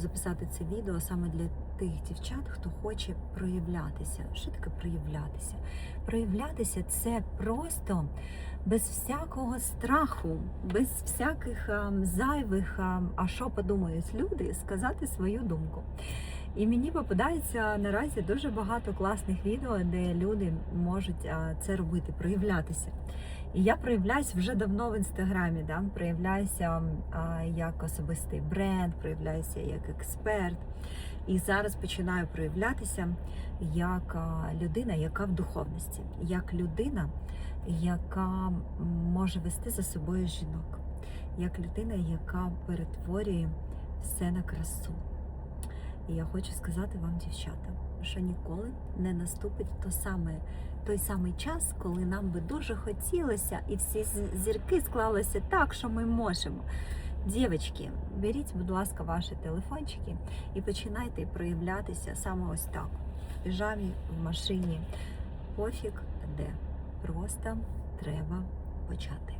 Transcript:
записати це відео саме для тих дівчат, хто хоче проявлятися. Що таке проявлятися? Проявлятися це просто без всякого страху, без всяких ем, зайвих, ем, а що подумають люди, сказати свою думку. І мені попадається наразі дуже багато класних відео, де люди можуть а, це робити, проявлятися. І я проявляюсь вже давно в інстаграмі, да? проявляюся а, як особистий бренд, проявляюся як експерт. І зараз починаю проявлятися як людина, яка в духовності, як людина, яка може вести за собою жінок, як людина, яка перетворює все на красу. І я хочу сказати вам, дівчата, що ніколи не наступить то саме, той самий час, коли нам би дуже хотілося, і всі зірки склалися так, що ми можемо. Дівчатки, беріть, будь ласка, ваші телефончики і починайте проявлятися саме ось так. В піжамі, в машині. Пофіг де. Просто треба почати.